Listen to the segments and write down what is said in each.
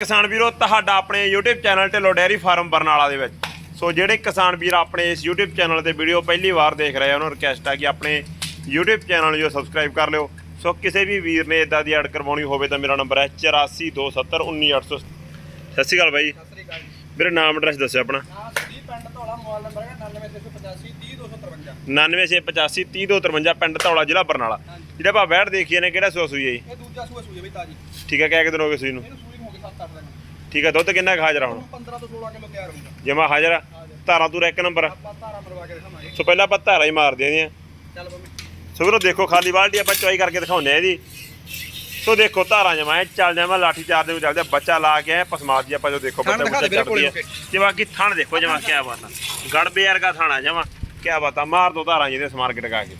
ਕਿਸਾਨ ਵੀਰੋ ਤੁਹਾਡਾ ਆਪਣੇ YouTube channel Dhillon dairy farm Barnala ਦੇ ਵਿੱਚ। ਸੋ ਜਿਹੜੇ ਕਿਸਾਨ ਵੀਰ ਆਪਣੇ ਇਸ YouTube ਚੈਨਲ ਤੇ ਵੀਡੀਓ ਪਹਿਲੀ ਵਾਰ ਦੇਖ ਰਹੇ ਆ ਉਹਨਾਂ ਨੂੰ ਰਿਕਵੈਸਟ ਹੈ ਕਿ ਆਪਣੇ YouTube ਚੈਨਲ ਨੂੰ ਸਬਸਕ੍ਰਾਈਬ ਕਰ ਲਿਓ। ਸੋ ਕਿਸੇ ਵੀ ਵੀਰ ਨੇ ਇਦਾਂ ਦੀ ਐਡ ਕਰਵਾਉਣੀ ਹੋਵੇ ਤਾਂ ਮੇਰਾ ਨੰਬਰ ਹੈ 8427191800 ਸਤਿ। ਸ਼੍ਰੀ ਅਕਾਲ ਬਾਈ। ਸਤਿ ਸ੍ਰੀ ਅਕਾਲ ਜੀ। ਵੀਰੇ ਨਾਮ ਐਡਰੈਸ ਦੱਸਿਓ ਆਪਣਾ। ਜੀ ਪਿੰਡ ਧੌਲਾ ਮੋਬਾਈਲ ਨੰਬਰ ਹੈ 99685 30253 9985 30253 ਪਿੰਡ ਧੌਲਾ ਜ਼ਿਲ੍ਹਾ ਬਰਨਾਲਾ। ਜਿਹੜਾ ਆਪਾਂ ਬੈਠ ਦੇਖੀਏ ਨੇ ਕਿਹੜਾ ਸੂਆ ਸੂਈ ਹੈ ਜੀ? ਇਹ ਦੂਜਾ ਸੂਆ ਸੂਈ ਹੈ ਬਈ ਤਾਜੀ। ਠੀਕ ਹੈ ਕਿਹ ਦਿਨ ਹੋ ਗਏ ਸੂਈ ਨੂੰ? ਇਹਨੂੰ ਸੂਈ ਨੂੰ ਹੋ ਗਏ 7-8 ਦਿਨ ਠੀਕ ਹੈ ਦੁੱਧ ਕਿੰਨਾ ਆ ਹੁਣ? ਹੁਣ 15 ਤੋਂ 16 ਕਿਲੋ ਤਿਆਰ ਹੋਊਗਾ। ਜਮਾ ਹਾਜ਼ਰ ਧਾਰਾਂ ਤੂੰ ਇੱਕ ਨੰਬਰ ਆ। ਆਪਾਂ ਧਾਰਾ ਮਰਵਾ ਕੇ ਦਿਖਾਵਾਂਗੇ। ਸੋ ਪਹਿਲਾਂ ਆਪਾਂ ਧਾਰਾਂ ਹੀ ਮਾਰਦੇ ਆਂ ਦੀਆਂ ਚੱਲ ਬੰਮੇ ਸੋ ਵੀਰੋ ਦੇਖੋ ਖਾਲੀ ਬਾਲਟੀ ਆਪਾਂ ਚੁਆਈ ਕਰਕੇ ਦਿਖਾਉਂਦੇ ਆ ਇਹਦੀ ਸੋ ਦੇਖੋ ਧਾਰਾਂ ਜਮਾਏ ਚੱਲ ਜਾਵਾਂ ਲਾਠੀ ਚਾਰ ਦੇ ਵਿੱਚ ਚੱਲਦੇ ਬੱਚਾ ਲਾ ਕੇ ਆਏ ਪਸਮਾਤ ਜੀ ਆਪਾਂ ਜੋ ਦੇਖੋ ਬੱਚਾ ਬੱਚਾ ਚੱਲਦੀ ਹੈ ਤੇ ਬਾਕੀ ਥਣ ਦੇਖੋ ਜਮਾ ਕਿਆ ਬਾਤ ਆ। ਗੜਬੇ ਵਰਗਾ ਥਾਣਾ ਜਮਾ ਕਿਆ ਬਾਤ ਆ। ਮਾਰ ਦੋ ਧਾਰਾਂ ਜਿਹਦੇ ਸਮਾਰ ਕੇ ਟਕਾ ਕੇ।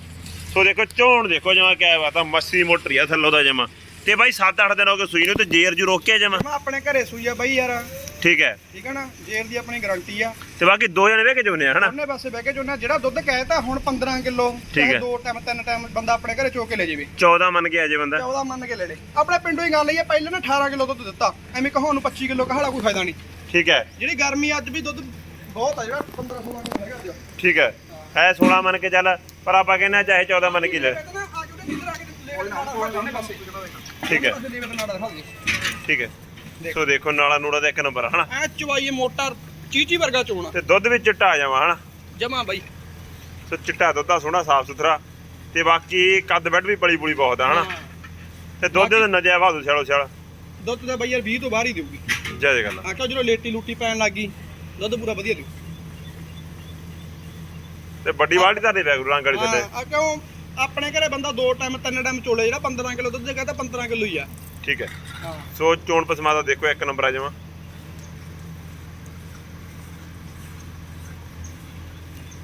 ਸੋ ਦੇਖੋ ਚੋਣ ਦੇਖੋ ਜਮਾ ਕਿਆ ਬਾਤ ਆ। ਮੱਸੀ ਮੋਟਰੀ ਆ ਥੱਲੋਂ ਦਾ ਜਮਾ। ਤੇ ਬਾਈ 7-8 ਦਿਨ ਹੋ ਗਏ ਸੂਈ ਨੂੰ ਤੇ ਜੇਰ ਜੂ ਰੋਕਿਆ ਜਮਾ ਮੈਂ। ਆਪਣੇ ਘਰੇ ਸੂਈ ਆ ਬਈ ਯਾਰ। ਠੀਕ ਹੈ। ਠੀਕ ਹੈ ਨਾ? ਜੇਰ ਦੀ ਆਪਣੀ ਗਾਰੰਟੀ ਆ। ਤੇ ਬਾਕੀ ਦੋ ਜਣੇ ਵੇ ਕੇ ਜੋਨੇ ਆ ਹਨਾ? ਉਹਨੇ ਪਾਸੇ ਬਹਿ ਕੇ ਜੋ ਨਾ ਜਿਹੜਾ ਦੁੱਧ ਕਹਿਤਾ ਹੁਣ 15 ਕਿਲੋ ਠੀਕ ਹੈ। ਦੋ ਟਾਈਮ ਤਿੰਨ ਟਾਈਮ ਬੰਦਾ ਆਪਣੇ ਘਰੇ ਚੋ ਕੇ ਲੈ ਜਾਵੇ। 14 ਮੰਨ ਕੇ ਆ ਜੇ ਬੰਦਾ। 14 ਮੰਨ ਕੇ ਲੈ ਲੈ। ਆਪਣੇ ਪਿੰਡੋਂ ਹੀ ਗੱਲ ਹੈ ਪਹਿਲਾਂ ਨਾ 18 ਕਿਲੋ ਦੁੱਧ ਦਿੱਤਾ। ਐਵੇਂ ਕਹੋ ਨੂੰ 25 ਕਿਲੋ ਕਹਾਲਾ ਕੋਈ ਫਾਇਦਾ ਨਹੀਂ। ਠੀਕ ਹੈ। ਜਿਹੜੀ ਗਰਮੀ ਅੱਜ ਵੀ ਦੁੱਧ ਬਹੁਤ ਆ ਜਿਹੜਾ 15 16 ਕਿਲੋ ਹੈਗਾ ਅੱਜ। ਠੀਕ ਹੈ। ਹੈ 16 ਮੰਨ ਕੇ ਚੱਲ ਪਰ ਆਪਾਂ ਕਹਿੰਦੇ ਚਾਹੇ 14 ਮੰਨ ਕੇ ਲੈ। ਠੀਕ ਹੈ। ਠੀਕ ਹੈ। ਸੋ ਦੇਖੋ ਨਾਲਾ ਨੂੜਾ ਦਾ ਇੱਕ ਨੰਬਰ ਹਨਾ? ਐ ਚਵਾਈ ਮੋਟਾ ਚੀਚੀ ਵਰਗਾ ਚੋਣਾ। ਤੇ ਦੁੱਧ ਵੀ ਚਿੱਟਾ ਆ ਜਾਵਾ ਹਨਾ? ਜਮਾ ਬਾਈ। ਸੋ ਚਿੱਟਾ ਦੁੱਧ ਆ ਸੋਹਣਾ ਸਾਫ਼ ਸੁਥਰਾ। ਤੇ ਬਾਕੀ ਕੱਦ ਬੈਡ ਵੀ ਬੜੀ ਬੁਲੀ ਬਹੁਤ ਆ ਹਨਾ। ਤੇ ਦੁੱਧ ਦਾ ਨਜਿਆ ਵਾਦੂ ਛਾਲੋ ਛਾਲ ਦੁੱਧ ਦਾ ਬਾਈ ਯਾਰ 20 ਤੋਂ ਬਾਹਰ ਹੀ ਦੇਊਗੀ। ਜੈ ਜੈ ਗੱਲ। ਆ। ਕਿਉਂ ਜਦੋਂ ਲੇਟੀ ਲੂਟੀ ਪੈਣ ਲੱਗੀ ਦੁੱਧ ਪੂਰਾ ਵਧੀਆ ਦੇਊ। ਤੇ ਵੱਡੀ ਬਾਲਟੀ ਤਾਂ ਦੇ ਪਿਆ ਗੁਰੂ ਰੰਗ ਵਾਲੀ ਥੱਲੇ। ਆ ਕਿਉਂ? ਆਪਣੇ ਘਰੇ ਬੰਦਾ ਦੋ ਟਾਈਮ ਤਿੰਨ ਟਾਈਮ ਚੋਲੇ ਜਿਹੜਾ 15 ਕਿਲੋ ਦੁੱਧ ਜਗਾ ਤਾਂ 15 ਕਿਲੋ ਹੀ ਆ। ਠੀਕ ਹੈ। ਹਾਂ। ਸੋ ਚੋਣ ਪਸਮਾ ਦਾ ਦੇਖੋ ਇੱਕ ਨੰਬਰ ਆ ਜਾਵਾ।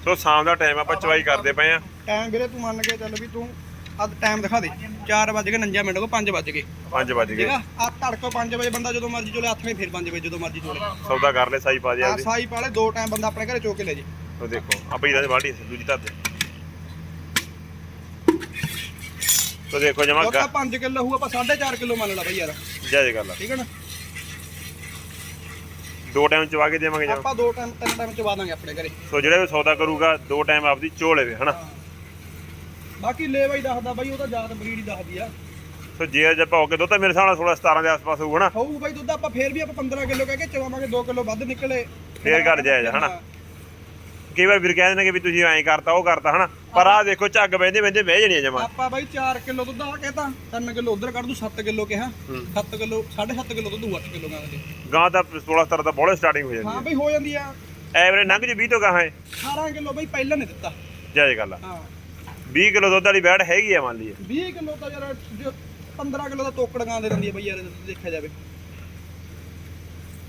ਸੋ ਸ਼ਾਮ ਦਾ ਟਾਈਮ ਆਪਾਂ ਚਵਾਈ ਕਰਦੇ ਪਏ ਆ ਟਾਈਮ ਵੀਰੇ ਤੂੰ ਮੰਨ ਕੇ ਚੱਲ ਵੀ ਤੂੰ ਅੱਜ ਟਾਈਮ ਦਿਖਾ ਦੇ। 4 ਵਜ ਕੇ 49 ਮਿੰਟ ਕੋ 5 ਵਜ ਗਏ। 5 ਵਜ ਠੀਕ ਆ? ਤੜਕੋ 5 ਵਜੇ ਬੰਦਾ ਜਦੋਂ ਮਰਜ਼ੀ ਚੋਲੇ ਹੱਥ ਨੇ ਫਿਰ 5 ਵਜੇ ਜਦੋਂ ਮਰਜ਼ੀ ਚੋਲੇ। ਸੌਦਾ ਕਰ ਲੈ ਸਾਈ ਪਾ ਦੇ ਆ ਸਾਈ ਪਾਲੇ ਦੋ ਟਾਈਮ ਬੰਦਾ ਆਪਣੇ ਘਰੇ ਚੋ ਕੇ ਲੈ ਜੇ। ਉਹ ਦੇਖੋ ਆਪਾਂ ਇਹਦਾ ਬਾਲਟੀ ਦੂਜੀ ਧਰ ਦੇ। ਤੋ ਦੇਖੋ ਜਮਾ ਉਹ ਤਾਂ 5 ਕਿਲੋ ਹੋਊ ਆਪਾਂ 4.5 ਕਿਲੋ ਮੰਨ ਲਾ ਬਈ ਯਾਰ। ਜੈ ਜੈ ਗੱਲ ਆ। ਠੀਕ ਹੈ ਨਾ? ਦੋ ਟਾਈਮ ਚਵਾ ਕੇ ਦੇਵਾਂਗੇ ਜਮਾ ਆਪਾਂ ਦੋ ਟਾਈਮ ਤਿੰਨ ਟਾਈਮ ਚਵਾ ਦਾਂਗੇ ਆਪਣੇ ਘਰੇ। ਸੋ ਜਿਹੜਾ ਵੀ ਸੌਦਾ ਕਰੂਗਾ ਦੋ ਟਾਈਮ ਆਪਦੀ ਚੋ ਲਵੇ ਹਨਾ? ਬਾਕੀ ਲੈ ਬਾਈ ਦੱਸਦਾ ਬਾਈ ਉਹ ਤਾਂ ਜ਼ਿਆਦਾ ਬਰੀਡ ਹੀ ਦੱਸਦੀ ਆ। ਸੋ ਜੇ ਅੱਜ ਆਪਾਂ ਹੋ ਕੇ ਦੋ ਤਾਂ ਮੇਰੇ ਹਿਸਾਬ ਨਾਲ 16 17 ਦੇ ਆਸ-ਪਾਸ ਹੋਊਗਾ ਨਾ ਹੋਊ ਬਾਈ ਦੁੱਧ ਆਪਾਂ ਫੇਰ ਵੀ ਆਪਾਂ 15 ਕਿਲੋ ਕਹਿ ਕੇ ਚਵਾਵਾਂਗੇ 2 ਕਿਲੋ ਵੱਧ ਨਿਕਲੇ। ਫੇਰ ਘੱਟ ਆ, ਹਨਾ। ਕਈ ਵਾਰ ਵੀਰ ਕਹਿੰਦੇ ਨੇ ਕਿ ਵੀ ਤੁਸੀਂ ਐਂ ਕਰਤਾ ਉਹ ਕਰਤਾ ਹਨਾ? ਪਰ ਆਹ ਦੇਖੋ ਝੱਗ ਬਹਿੰਦੇ ਬਹਿੰਦੇ ਬਹਿ ਜਣੀਆਂ ਜਮਾ। ਆਪਾਂ ਬਾਈ 4 ਕਿਲੋ ਦੁੱਧ ਆ ਕਹਿਤਾ 3 ਕਿਲੋ ਉਧਰ ਕੱਢ ਦੂ 7 ਕਿਲੋ ਕਿਹਾ। 7 ਕਿਲੋ 7.5 ਕਿਲੋ ਦੁੱਧ 8 ਕਿਲੋ ਗਾਂ ਦੇ। ਗਾਂ ਤਾਂ 16 17 ਦਾ ਬੋਲੇ ਸਟਾਰਟਿੰਗ ਹੋ ਹਾਂ ਜਾਂਦੀ ਬਈ ਹੋ ਜਾਂਦੀ ਆ। ਹੈ ਐਵਰੇਜ ਲੰਘ ਜੇ 20 ਤੋਂ ਗਾਂ ਹੈ। 18 ਕਿਲੋ ਬਾਈ ਪਹਿਲਾਂ ਨੇ ਦਿੱਤਾ। ਜੈ ਜੈ ਗੱਲ ਆ। ਹਾਂ। 20 ਕਿਲੋ ਦੁੱਧ ਵਾਲੀ ਬੈੜ ਹੈਗੀ ਆ ਮੰਨ ਲਈਏ। 20 ਕਿਲੋ ਤਾਂ ਯਾਰ ਜੋ 15 ਕਿਲੋ ਦਾ ਤੋਕੜ ਗਾਂ ਦੇ ਦਿੰਦੀ ਆ ਬਈ ਯਾਰ ਦੇਖਿਆ ਜਾਵੇ।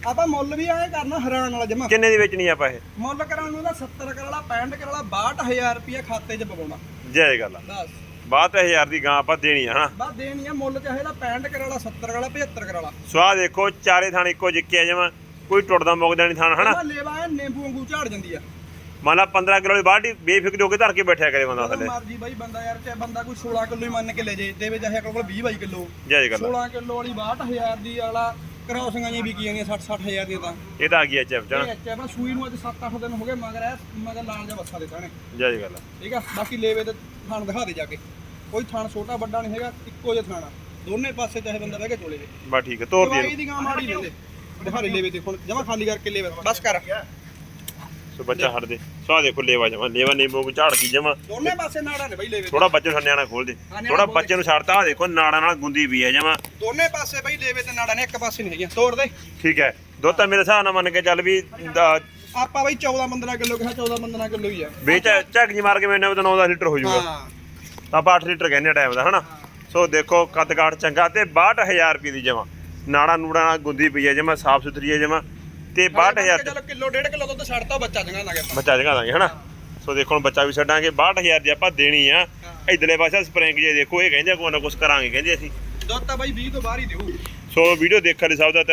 ਆਪਾਂ ਮੁੱਲ ਵੀ ਐਂ ਕਰਨਾ ਹੈਰਾਨ ਵਾਲਾ ਜਮਾ। ਕਿੰਨੇ ਦੀ ਵੇਚਣੀ ਆਪਾਂ ਇਹ? ਮੁੱਲ ਕਰਾਂ ਨੂੰ ਦਾ 70 ਕਰ ਵਾਲਾ 65 ਕਰ ਵਾਲਾ 62000 ਰੁਪਇਆ ਖਾਤੇ 'ਚ ਪਵਾਉਣਾ। ਜੈ ਗੱਲ ਆ। ਬਸ। 62000 ਦੀ ਗਾਂ ਆਪਾਂ ਦੇਣੀ ਆ ਹਨਾ? ਬਸ ਦੇਣੀ ਆ ਮੁੱਲ ਚਾਹੇ ਦਾ 65 ਕਰ ਵਾਲਾ 70 ਕਰ ਵਾਲਾ 75 ਕਰ ਵਾਲਾ। ਸੋ ਆਹ ਦੇਖੋ ਚਾਰੇ ਥਾਣ ਇੱਕੋ ਜਿੱਕੇ ਜਮਾ। ਕੋਈ ਟੁੱਟਦਾ ਮੁੱਕਦਾ ਨਹੀਂ ਥਾਣ ਹਨਾ? ਲੇਵਾ ਐ ਨਿੰਬੂ ਵਾਂਗੂ ਝਾੜ ਜਾਂਦੀ ਆ। ਮੰਨ ਲਾ 15 ਕਿਲੋ ਦੀ ਬਾਲਟੀ ਬੇਫਿਕਰ ਹੋ ਕੇ ਧਰ ਕੇ ਬੈਠਿਆ ਕਰੇ ਬੰਦਾ ਥੱਲੇ। ਮਰਜ਼ੀ ਬਾਈ ਬੰਦਾ ਯਾਰ ਚਾਹੇ ਬੰਦਾ ਕੋਈ 16 ਕਿਲੋ ਹੀ ਮੰਨ ਕੇ ਲੈ ਜੇ ਦੇਵੇ ਚਾਹੇ ਕੋਲ 20 22 ਕਿਲੋ। ਜੈ ਜੈ ਗੱਲ ਆ। 16 ਕਿਲੋ ਵਾਲੀ 62000 ਦੀ ਵਾਲਾ ਕ੍ਰੋਸਿੰਗਾਂ ਜੀ ਵਿਕੀ ਜਾਂਦੀਆਂ 60 60000 ਦੀਆਂ ਤਾਂ। ਇਹ ਤਾਂ ਆ ਗਈ ਐਚ ਐਫ ਇਹ ਜਣਾ ਆਪਣਾ ਸੂਈ ਨੂੰ ਅੱਜ 7-8 ਦਿਨ ਹੋ ਗਏ ਮਗਰ ਐ ਮਗਰ ਲਾਲ ਜਾ ਬੱਸਾ ਦਿੱਤਾ ਨੇ ਜੈ ਜੈ ਗੱਲ। ਆ। ਠੀਕ ਆ? ਬਾਕੀ ਲੇਵੇ ਤੇ ਥਣ ਦਿਖਾ ਦੇ ਜਾ ਕੇ। ਕੋਈ ਥਣ ਛੋਟਾ ਵੱਡਾ ਨਹੀਂ ਹੈਗਾ ਇੱਕੋ ਜਿਹਾ ਥਾਣਾ ਦੋਨੇ ਪਾਸੇ ਚਾਹੇ ਬੰਦਾ ਬਹਿ ਕੇ ਚੋਲੇ ਜੇ ਬਸ ਠੀਕ ਹੈ ਤੋਰ ਦੀ ਦਵਾਈ ਦੀ ਗਾਂ ਮਾੜੀ ਲੈਂਦੇ ਦਿਖਾ ਦੇ ਲੇਵੇ ਤੇ ਹੁਣ ਜਮਾ ਖਾਲੀ ਕਰਕੇ ਲੇਵੇ। ਬਸ ਕਰ। ਸੋ ਬੱਚਾ ਹਟ ਦੇ। ਸੋ ਆਹ ਦੇਖੋ ਲੇਵਾ ਜਮਾ ਲੇਵਾ ਨੀਂਬੂ ਕੋ ਝਾੜ ਗਈ ਜਮਾ। ਦੋਨੇ ਪਾਸੇ ਨਾੜਾਂ ਨੇ ਬਈ ਲੇਵੇ। ਥੋੜਾ ਬੱਚੇ ਨੂੰ ਨਿਆਣਾ ਖੋਲ ਦੇ। ਥੋੜਾ ਬੱਚੇ ਨੂੰ ਛੱਡਤਾ ਆਹ ਦੇਖੋ ਨਾੜਾਂ ਨਾਲ ਗੁੰਦੀ ਵੀ ਹੈ ਜਮਾ। ਦੋਨੇ ਪਾਸੇ ਬਈ ਲੇਵੇ ਤੇ ਨਾੜਾਂ ਨੇ ਇੱਕ ਪਾਸੇ ਨਹੀਂ ਹੈਗੀਆਂ। ਤੋੜ ਦੇ। ਠੀਕ ਹੈ ਦੁੱਧ ਤਾਂ ਮੇਰੇ ਹਿਸਾਬ ਨਾਲ ਮੰਨ ਕੇ ਚੱਲ ਵੀ ਆਪਾਂ ਬਈ 14 15 ਕਿਲੋ ਕਿਹਾ 14 15 ਕਿਲੋ ਹੀ ਆ। ਵਿੱਚ ਝੱਗ ਜੀ ਮਾਰ ਕੇ ਮੈਨੂੰ ਤਾਂ 9 ਲੀਟਰ ਹੋ ਜਾਊਗਾ। ਹਾਂ। ਤਾਂ ਆਪਾਂ 8 ਲੀਟਰ ਕਹਿੰਦੇ ਟਾਈਮ ਦਾ ਹਨਾ? ਸੋ ਦੇਖੋ ਕੱਦ ਕਾਠ ਚੰਗਾ ਤੇ 62000 ਰੁਪਏ ਦੀ ਜਮਾ। ਨਾੜਾ ਨੂੜਾ ਨਾਲ ਗੁੰਦੀ ਪਈ ਹੈ ਜਮਾ ਸਾਫ਼ ਸੁਥਰੀ ਹੈ ਜਮਾ। ਤੇ 62000 ਚਲੋ ਕਿਲੋ ਡੇਢ ਕਿਲੋ ਦੁੱਧ ਛੱਡਤਾ ਬੱਚਾ ਚੰਗਾ ਲੱਗ ਬੱਚਾ ਜਗਾ ਦਾਂਗੇ ਹਨਾ? ਸੋ ਦੇਖੋ ਹੁਣ ਬੱਚਾ ਵੀ ਛੱਡਾਂਗੇ। 62000 ਦੀ ਆਪਾਂ ਦੇਣੀ ਆ। ਇਧਰਲੇ ਪਾਸੇ ਸਪਰਿੰਗ ਜੇ ਦੇਖੋ ਇਹ ਕਹਿੰਦੇ ਕੋਈ ਨਾ ਕੁਛ ਕਰਾਂਗੇ ਕਹਿੰਦੇ ਅਸੀਂ। ਦੁੱਧ ਤਾਂ ਬਈ 20 ਤੋਂ ਬਾਹਰ ਹੀ ਦੇਊ। ਸੋ ਵੀਡੀਓ ਦੇਖਣ ਲਈ ਸਭ ਦਾ